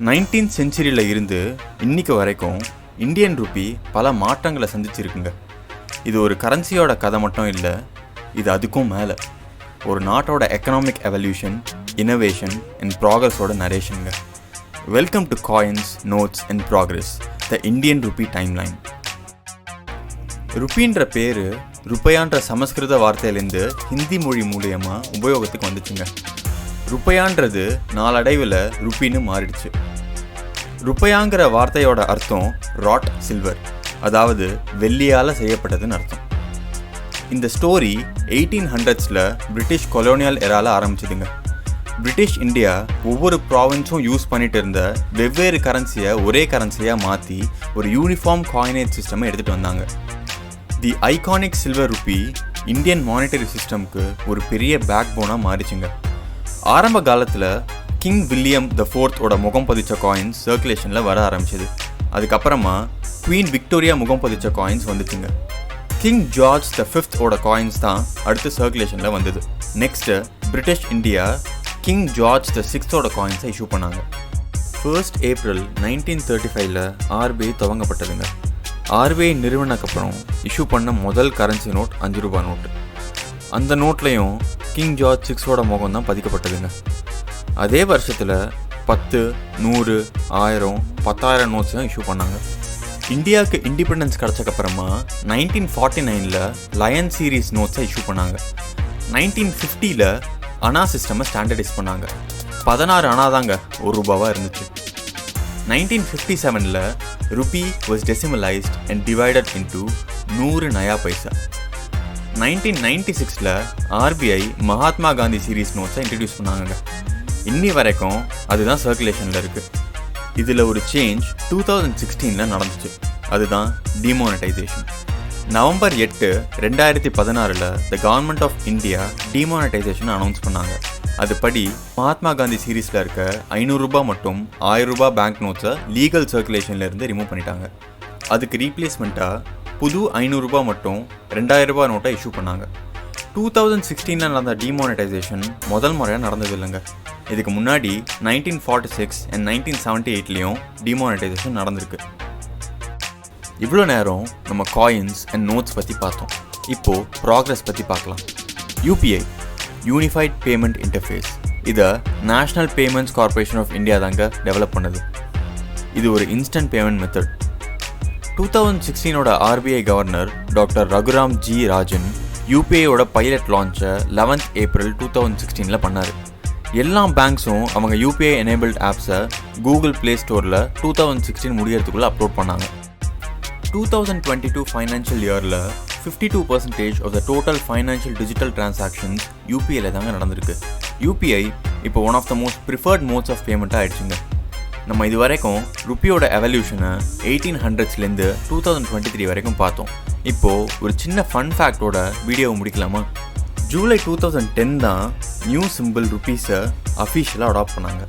Nineteen செஞ்சுரியில் இருந்து இன்னைக்கு வரைக்கும் இந்தியன் ருப்பி பல மாற்றங்களை சந்திச்சிருக்குங்க. இது ஒரு கரன்சியோட கதை மட்டும் இல்லை இது அதுக்கும் மேலே. ஒரு நாட்டோட எக்கனாமிக் எவல்யூஷன் இனோவேஷன் அண்ட் ப்ராக்ரஸோட நரேஷனுங்க welcome to coins notes and progress the Indian rupee timeline ருப்பின்ற பேர் ருப்பையான்ற சமஸ்கிருத வார்த்தையிலேருந்து ஹிந்தி மொழி மூலியமாக உபயோகத்துக்கு வந்துச்சுங்க. ருப்பையான்றது நாளடைவில் ருப்பின்னு மாறிடுச்சு. ருப்பையாங்கிற வார்த்தையோட அர்த்தம் ராட் சில்வர் அதாவது வெள்ளியால் செய்யப்பட்டதுன்னு அர்த்தம். இந்த ஸ்டோரி எயிட்டீன் ஹண்ட்ரட்ஸில் பிரிட்டிஷ் கொலோனியல் எரால ஆரம்பிச்சதுங்க. பிரிட்டிஷ் இந்தியா ஒவ்வொரு ப்ராவின்ஸும் யூஸ் பண்ணிட்டு இருந்த வெவ்வேறு கரன்சியை ஒரே கரன்சியாக மாற்றி ஒரு யூனிஃபார்ம் காயினேஜ் சிஸ்டமை எடுத்துகிட்டு வந்தாங்க. The iconic silver rupee Indian monetary சிஸ்டம்க்கு ஒரு பெரிய பேக் போனாக மாறிச்சுங்க. ஆரம்ப காலத்தில் கிங் வில்லியம் த ஃபோர்த்தோட முகம் பதிச்ச காயின்ஸ் சர்க்குலேஷனில் வர ஆரம்பிச்சது. அதுக்கப்புறமா குவீன் விக்டோரியா முகம் பதிச்ச காயின்ஸ் வந்துச்சுங்க. கிங் ஜார்ஜ் த ஃபிஃப்த்தோட காயின்ஸ் தான் அடுத்து சர்க்குலேஷனில் வந்தது. Next British India King George the சிக்ஸ்த்தோட காயின்ஸை இஷ்யூ பண்ணாங்க. ஃபர்ஸ்ட் ஏப்ரல் நைன்டீன் தேர்ட்டி ஃபைவ்ல ஆர்பிஐ துவங்கப்பட்டதுங்க. ஆர்பிஐ நிறுவனக்கப்புறம் இஷ்யூ பண்ண முதல் கரன்சி நோட் அஞ்சு ரூபாய் நோட்டு அந்த நோட்லேயும் கிங் ஜார்ஜ் சிக்ஸோட முகம் தான் பதிக்கப்பட்டதுங்க. அதே வருஷத்தில் பத்து நூறு ஆயிரம் பத்தாயிரம் நோட்ஸையும் இஷ்யூ பண்ணாங்க. இந்தியாவுக்கு இண்டிபெண்டன்ஸ் கிடச்சக்கப்புறமா நைன்டீன் ஃபார்ட்டி நைனில் லயன் சீரீஸ் நோட்ஸை இஷ்யூ பண்ணாங்க. நைன்டீன் ஃபிஃப்டியில் அனா சிஸ்டமை ஸ்டாண்டர்டைஸ் பண்ணாங்க. பதினாறு அணா தாங்க ஒரு ரூபாவாக இருந்துச்சு. நைன்டீன் ஃபிஃப்டி செவனில் rupee was decimalised and divided into நூறு நயா பைசா. நைன்டீன் நைன்டி சிக்ஸில் ஆர்பிஐ மகாத்மா காந்தி சீரீஸ் நோட்ஸை இன்ட்ரடியூஸ் பண்ணாங்க இன்னி வரைக்கும் அதுதான் சர்க்குலேஷனில் இருக்குது இதில் ஒரு சேஞ்ச் டூ தௌசண்ட் சிக்ஸ்டீனில் நடந்துச்சு. அதுதான் டிமானடைசேஷன் நவம்பர் எட்டு ரெண்டாயிரத்தி பதினாறில் the government of India demonetisation announce பண்ணாங்க. அதுபடி மகாத்மா காந்தி சீரீஸில் இருக்க ஐநூறுரூபா மற்றும் ஆயிரம் ரூபாய் பேங்க் நோட்ஸை லீகல் சர்க்குலேஷன்லேருந்து ரிமூவ் பண்ணிட்டாங்க. அதுக்கு ரீப்ளேஸ்மெண்ட்டாக புது ஐநூறுரூபா மட்டும் ரெண்டாயிரரூபா நோட்டை இஷ்யூ பண்ணாங்க. டூ தௌசண்ட் சிக்ஸ்டீனில் நடந்த டிமானடைசேஷன் முதல் முறையாக நடந்தது இல்லைங்க இதுக்கு முன்னாடி nineteen forty six and nineteen seventy எயிட்லேயும் demonetisation நடந்திருக்கு. இவ்வளோ நேரம் நம்ம காயின்ஸ் அண்ட் நோட்ஸ் பற்றி பார்த்தோம். இப்போது ப்ராக்ரஸ் பற்றி பார்க்கலாம். யூபிஐ யூனிஃபைட் பேமெண்ட் இன்டர்ஃபேஸ் இதை national payments corporation of India தாங்க டெவலப் பண்ணுது. இது ஒரு instant payment method two thousand சிக்ஸ்டீனோட RBI governor doctor Raghuram G Rajan யூபிஐயோட pilot லான்ச்சை லெவன்த் ஏப்ரல் டூ தௌசண்ட் சிக்ஸ்டீனில் பண்ணார். எல்லா பேங்க்ஸும் அவங்க யூபிஐ எனேபிள்ட் ஆப்ஸை கூகுள் ப்ளே ஸ்டோரில் டூ தௌசண்ட் சிக்ஸ்டீன் முடியறதுக்குள்ளே அப்லோட் பண்ணாங்க. Two thousand twenty two financial இயரில் fifty two percentage of the total financial digital transactions யூபிஐயில் தாங்க நடந்திருக்கு. யூபிஐ இப்போ one of the most preferred modes of பேமெண்ட்டாக ஆயிடுச்சுங்க. நம்ம இது வரைக்கும் ருப்பியோட எவல்யூஷனை எயிட்டீன் ஹண்ட்ரட்ஸ்லேருந்து டூ தௌசண்ட் டுவெண்ட்டி த்ரீ வரைக்கும் பார்த்தோம். இப்போது ஒரு சின்ன ஃபன் ஃபேக்டோட வீடியோவை முடிக்கலாமா? ஜூலை டூ தௌசண்ட் டென் தான் நியூ சிம்பிள் ருப்பீஸை அஃபீஷியலாக அடாப்ட் பண்ணாங்க.